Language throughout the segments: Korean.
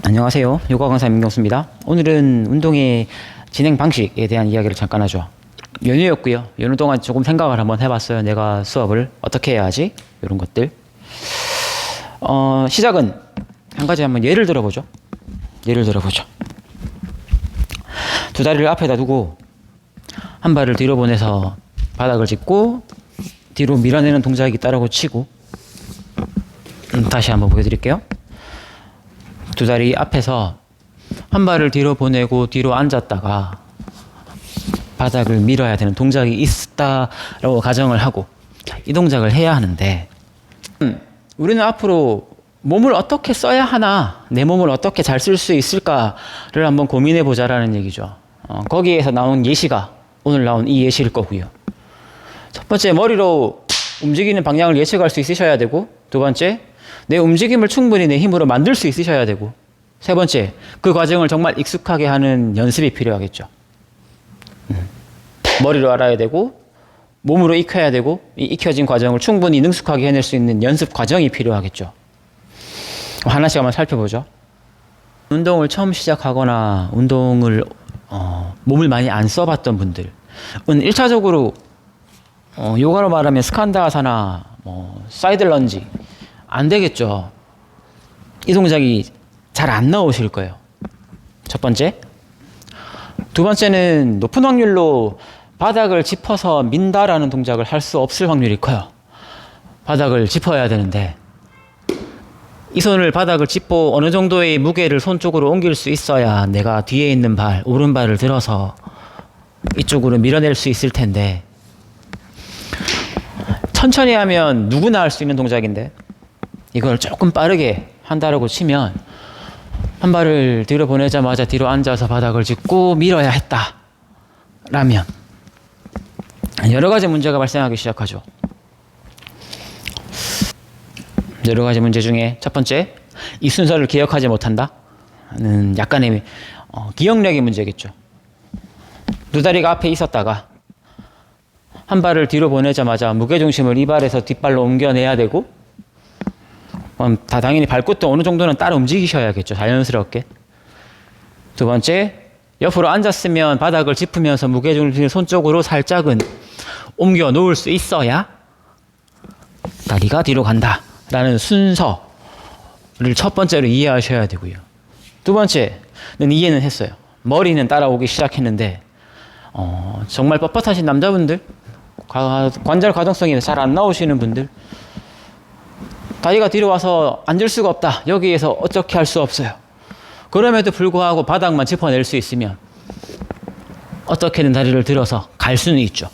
안녕하세요. 요가 강사 민경수입니다. 오늘은 운동의 진행 방식에 대한 이야기를 잠깐 하죠. 연휴였고요. 연휴 동안 조금 생각을 한번 해봤어요. 내가 수업을 어떻게 해야 하지? 이런 것들. 어, 시작은 한 가지 한번 예를 들어보죠. 예를 들어보죠. 두 다리를 앞에다 두고 한 발을 뒤로 보내서 바닥을 짚고 뒤로 밀어내는 동작이 있다라고 치고 음, 다시 한번 보여드릴게요. 두 다리 앞에서 한 발을 뒤로 보내고 뒤로 앉았다가 바닥을 밀어야 되는 동작이 있다라고 가정을 하고 자, 이 동작을 해야 하는데 음, 우리는 앞으로 몸을 어떻게 써야 하나 내 몸을 어떻게 잘 쓸 수 있을까를 한번 고민해 보자라는 얘기죠. 어, 거기에서 나온 예시가 오늘 나온 이 예시일 거고요. 첫 번째 머리로 움직이는 방향을 예측할 수 있으셔야 되고 두 번째 내 움직임을 충분히 내 힘으로 만들 수 있으셔야 되고 세 번째 그 과정을 정말 익숙하게 하는 연습이 필요하겠죠. 음. 머리로 알아야 되고 몸으로 익혀야 되고 이 익혀진 과정을 충분히 능숙하게 해낼 수 있는 연습 과정이 필요하겠죠. 하나씩 한번 살펴보죠. 운동을 처음 시작하거나 운동을 어, 몸을 많이 안 써봤던 분들은 1차적으로 어, 요가로 말하면 스칸다사나 뭐 사이드 런지 안 되겠죠. 이 동작이 잘 안 나오실 거예요. 첫 번째. 두 번째는 높은 확률로 바닥을 짚어서 민다라는 동작을 할 수 없을 확률이 커요. 바닥을 짚어야 되는데 이 손을 바닥을 짚고 어느 정도의 무게를 손 쪽으로 옮길 수 있어야 내가 뒤에 있는 발, 오른발을 들어서 이쪽으로 밀어낼 수 있을 텐데 천천히 하면 누구나 할 수 있는 동작인데 이걸 조금 빠르게 한다라고 치면 한 발을 뒤로 보내자마자 뒤로 앉아서 바닥을 짚고 밀어야 했다. 라면 여러 가지 문제가 발생하기 시작하죠. 여러 가지 문제 중에 첫 번째 이 순서를 기억하지 못한다는 약간의 어, 기억력의 문제겠죠. 두 다리가 앞에 있었다가 한 발을 뒤로 보내자마자 무게 중심을 이 발에서 뒷발로 옮겨내야 되고 음, 다 당연히 발끝도 어느 정도는 따라 움직이셔야겠죠. 자연스럽게. 두 번째, 옆으로 앉았으면 바닥을 짚으면서 무게중심을 손 쪽으로 살짝은 옮겨 놓을 수 있어야 다리가 뒤로 간다 라는 순서를 첫 번째로 이해하셔야 되고요. 두 번째는 이해는 했어요. 머리는 따라오기 시작했는데 어, 정말 뻣뻣하신 남자분들, 과- 관절 가동성이 잘 안 나오시는 분들, 다리가 뒤로 와서 앉을 수가 없다. 여기에서 어떻게 할 수 없어요. 그럼에도 불구하고 바닥만 짚어낼 수 있으면 어떻게든 다리를 들어서 갈 수는 있죠.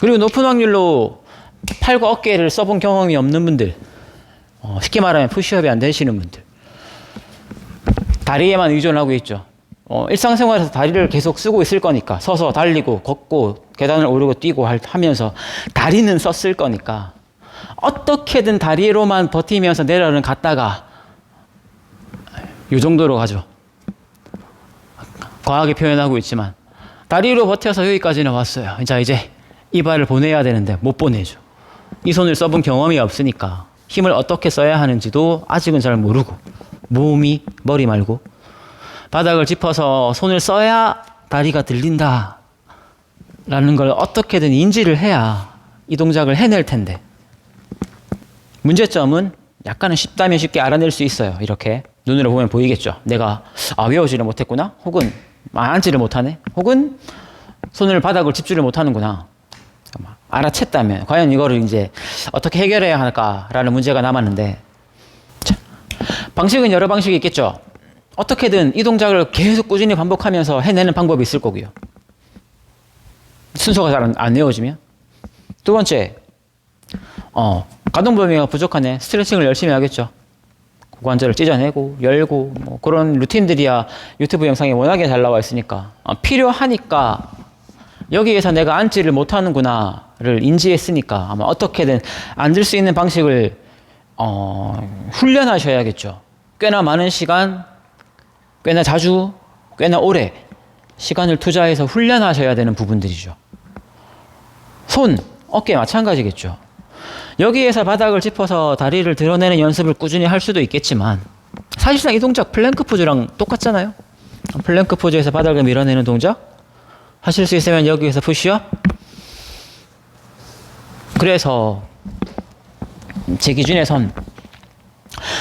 그리고 높은 확률로 팔과 어깨를 써본 경험이 없는 분들, 어, 쉽게 말하면 푸시업이 안 되시는 분들, 다리에만 의존하고 있죠. 어, 일상생활에서 다리를 계속 쓰고 있을 거니까 서서 달리고 걷고 계단을 오르고 뛰고 할- 하면서 다리는 썼을 거니까 어떻게든 다리로만 버티면서 내려는 갔다가 요 정도로 가죠. 과하게 표현하고 있지만 다리로 버텨서 여기까지는 왔어요. 자 이제 이 발을 보내야 되는데 못 보내죠. 이 손을 써본 경험이 없으니까 힘을 어떻게 써야 하는지도 아직은 잘 모르고 몸이 머리 말고 바닥을 짚어서 손을 써야 다리가 들린다 라는 걸 어떻게든 인지를 해야 이 동작을 해낼 텐데 문제점은 약간은 쉽다면 쉽게 알아낼 수 있어요. 이렇게 눈으로 보면 보이겠죠. 내가 아 외우지를 못했구나. 혹은 아, 앉지를 못하네. 혹은 손을 바닥을 짚지를 못하는구나. 알아챘다면 과연 이거를 이제 어떻게 해결해야 할까라는 문제가 남았는데 자, 방식은 여러 방식이 있겠죠. 어떻게든 이 동작을 계속 꾸준히 반복하면서 해내는 방법이 있을 거고요. 순서가 잘 안 외워지면 두 번째 어, 가동 범위가 부족하네. 스트레칭을 열심히 하겠죠. 고관절을 찢어내고 열고 뭐 그런 루틴들이야 유튜브 영상에 워낙에 잘 나와 있으니까 어, 필요하니까 여기에서 내가 앉지를 못하는구나를 인지했으니까 아마 어떻게든 앉을 수 있는 방식을 어, 훈련하셔야겠죠. 꽤나 많은 시간, 꽤나 자주, 꽤나 오래 시간을 투자해서 훈련하셔야 되는 부분들이죠. 손, 어깨 마찬가지겠죠. 여기에서 바닥을 짚어서 다리를 드러내는 연습을 꾸준히 할 수도 있겠지만 사실상 이 동작 플랭크 포즈랑 똑같잖아요. 플랭크 포즈에서 바닥을 밀어내는 동작. 하실 수 있으면 여기에서 푸시업. 그래서 제 기준에선.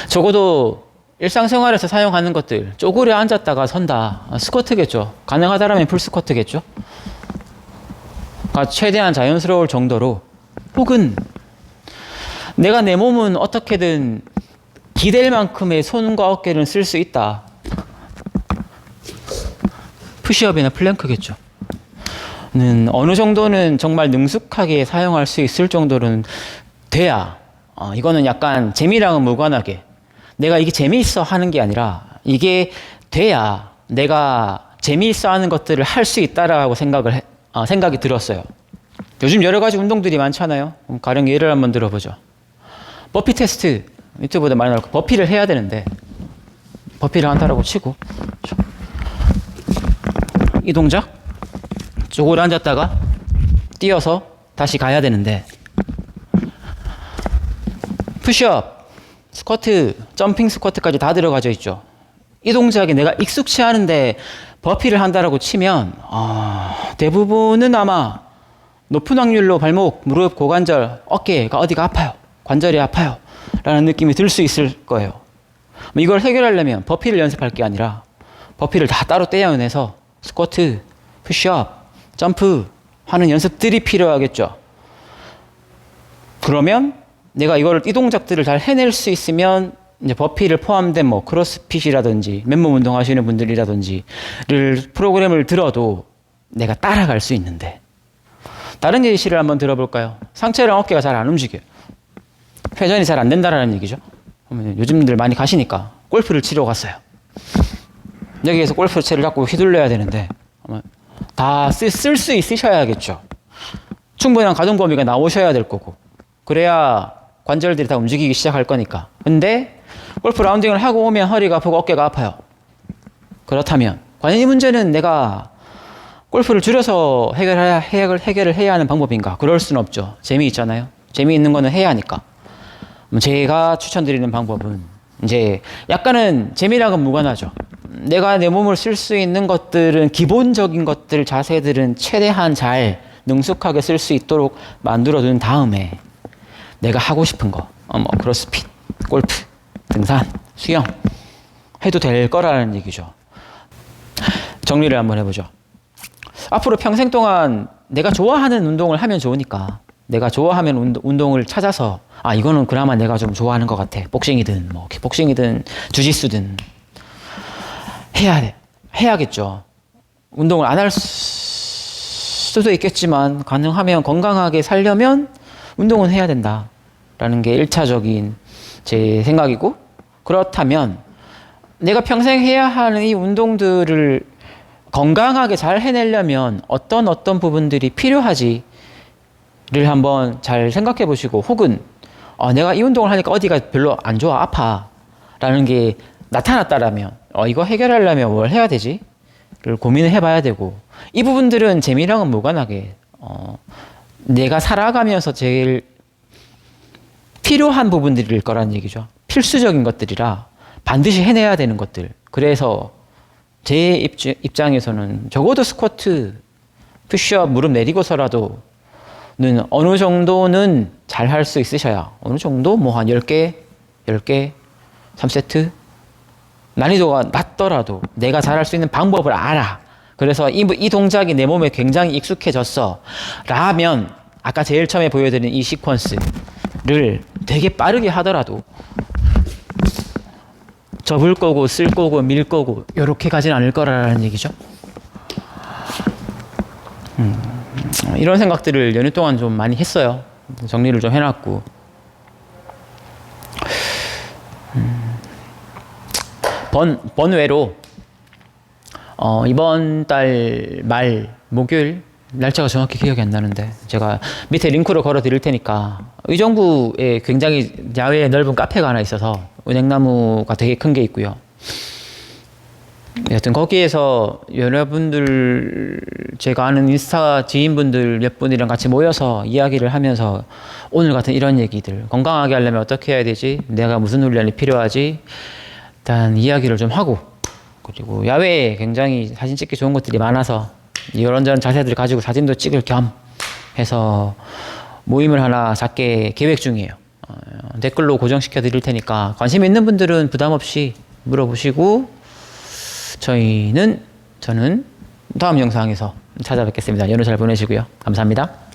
적어도 일상생활에서 사용하는 것들 쪼그려 앉았다가 선다. 아, 스쿼트겠죠. 가능하다라면 풀 스쿼트겠죠. 아, 최대한 자연스러울 정도로 혹은 내가 내 몸은 어떻게든 기댈 만큼의 손과 어깨를 쓸 수 있다 푸시업이나 플랭크겠죠 는 어느 정도는 정말 능숙하게 사용할 수 있을 정도는 돼야 어, 이거는 약간 재미랑은 무관하게 내가 이게 재미있어 하는 게 아니라 이게 돼야 내가 재미있어 하는 것들을 할 수 있다라고 생각을 해- 어, 생각이 들었어요. 요즘 여러 가지 운동들이 많잖아요. 가령 예를 한번 들어보죠. 버피 테스트 유튜브에 많이 나올 거 버피를 해야 되는데 버피를 한다라고 치고 이 동작 쪼그려 앉았다가 뛰어서 다시 가야 되는데 푸시업, 스쿼트, 점핑 스쿼트까지 다 들어가져 있죠. 이 동작이 내가 익숙치 않은데 버피를 한다라고 치면 아, 대부분은 아마 높은 확률로 발목, 무릎, 고관절, 어깨가 어디가 아파요. 관절이 아파요. 라는 느낌이 들 수 있을 거예요. 뭐 이걸 해결하려면 버피를 연습할 게 아니라 버피를 다 따로 떼어내서 스쿼트, 푸시업, 점프 하는 연습들이 필요하겠죠. 그러면 내가 이거를 이 동작들을 잘 해낼 수 있으면 이제 버피를 포함된 뭐 크로스핏이라든지 맨몸 운동 하시는 분들이라든지를 프로그램을 들어도 내가 따라갈 수 있는데 다른 예시를 한번 들어볼까요? 상체랑 어깨가 잘 안 움직여요. 회전이 잘 안 된다라는 얘기죠. 요즘들 많이 가시니까 골프를 치러 갔어요. 여기에서 골프 채를 잡고 휘둘러야 되는데 다 쓸 수 있으셔야겠죠. 충분한 가동 범위가 나오셔야 될 거고 그래야 관절들이 다 움직이기 시작할 거니까. 근데 골프 라운딩을 하고 오면 허리가 아프고 어깨가 아파요. 그렇다면 과연 이 문제는 내가 골프를 줄여서 해결해야, 해결, 해결을 해야 하는 방법인가? 그럴 수는 없죠. 재미있잖아요. 재미있는 거는 해야 하니까. 음, 제가 추천드리는 방법은 이제 약간은 재미랑은 무관하죠. 내가 내 몸을 쓸 수 있는 것들은 기본적인 것들, 자세들은 최대한 잘 능숙하게 쓸 수 있도록 만들어 둔 다음에 내가 하고 싶은 거, 어, 뭐 크로스핏, 골프, 등산, 수영 해도 될 거라는 얘기죠. 정리를 한번 해보죠. 앞으로 평생 동안 내가 좋아하는 운동을 하면 좋으니까 내가 좋아하면 운동, 운동을 찾아서 아 이거는 그나마 내가 좀 좋아하는 것 같아. 복싱이든 뭐 복싱이든 주짓수든 해야 돼. 해야겠죠. 운동을 안 할 수도 있겠지만 가능하면 건강하게 살려면 운동은 해야 된다라는 게 일차적인 제 생각이고 그렇다면 내가 평생 해야 하는 이 운동들을 건강하게 잘 해내려면 어떤 어떤 부분들이 필요하지를 한번 잘 생각해 보시고 혹은 어, 내가 이 운동을 하니까 어디가 별로 안 좋아 아파 라는 게 나타났다라면 어, 이거 해결하려면 뭘 해야 되지? 를 고민을 해봐야 되고 이 부분들은 재미랑은 무관하게 어, 내가 살아가면서 제일 필요한 부분들일 거라는 얘기죠. 필수적인 것들이라 반드시 해내야 되는 것들. 그래서 제 입장에서는 적어도 스쿼트, 푸시업, 무릎 내리고서라도 는 어느 정도는 잘 할 수 있으셔야 어느 정도 뭐 한 10개, 10개, 3세트 난이도가 낮더라도 내가 잘할 수 있는 방법을 알아. 그래서 이, 이 동작이 내 몸에 굉장히 익숙해졌어. 라면 아까 제일 처음에 보여드린 이 시퀀스를 되게 빠르게 하더라도 접을 거고 쓸 거고 밀 거고 이렇게 가진 않을 거라는 얘기죠. 음, 이런 생각들을 연휴 동안 좀 많이 했어요. 정리를 좀 해놨고. 음, 번 번외로 어, 이번 달 말 목요일 날짜가 정확히 기억이 안 나는데 제가 밑에 링크로 걸어 드릴 테니까 의정부에 굉장히 야외에 넓은 카페가 하나 있어서 은행나무가 되게 큰 게 있고요. 여튼 거기에서 여러분들 제가 아는 인스타 지인분들 몇 분이랑 같이 모여서 이야기를 하면서 오늘 같은 이런 얘기들 건강하게 하려면 어떻게 해야 되지? 내가 무슨 훈련이 필요하지? 일단 이야기를 좀 하고 그리고 야외에 굉장히 사진 찍기 좋은 것들이 많아서 이런저런 자세들을 가지고 사진도 찍을 겸 해서 모임을 하나 작게 계획 중이에요. 어, 댓글로 고정시켜 드릴 테니까 관심 있는 분들은 부담 없이 물어보시고 저희는 저는 다음 영상에서 찾아뵙겠습니다. 연휴 잘 보내시고요. 감사합니다.